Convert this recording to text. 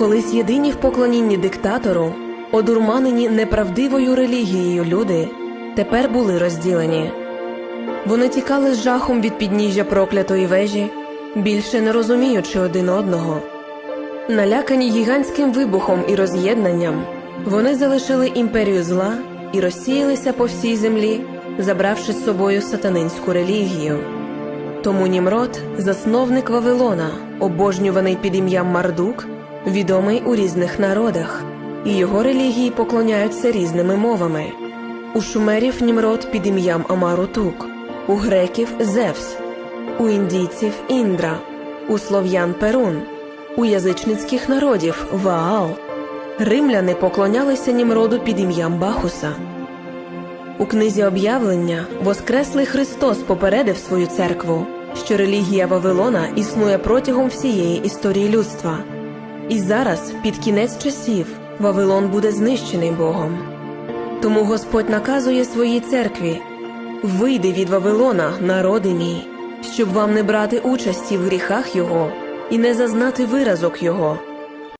Колись єдині в поклонінні диктатору, одурманені неправдивою релігією люди, тепер були розділені. Вони тікали з жахом від підніжжя проклятої вежі, більше не розуміючи один одного. Налякані гігантським вибухом і роз'єднанням, вони залишили імперію зла і розсіялися по всій землі, забравши з собою сатанинську релігію. Тому Німрод, засновник Вавилона, обожнюваний під ім'ям Мардук, відомий у різних народах, і його релігії поклоняються різними мовами. У шумерів Німрод під ім'ям Амарутук, у греків Зевс, у індійців Індра, у слов'ян Перун, у язичницьких народів Ваал. Римляни поклонялися Німроду під ім'ям Бахуса. У книзі об'явлення Воскреслий Христос попередив свою церкву, що релігія Вавилона існує протягом всієї історії людства. І зараз, під кінець часів, Вавилон буде знищений Богом. Тому Господь наказує своїй церкві: Вийди від Вавилона, народи мій, щоб вам не брати участі в гріхах Його і не зазнати виразок Його.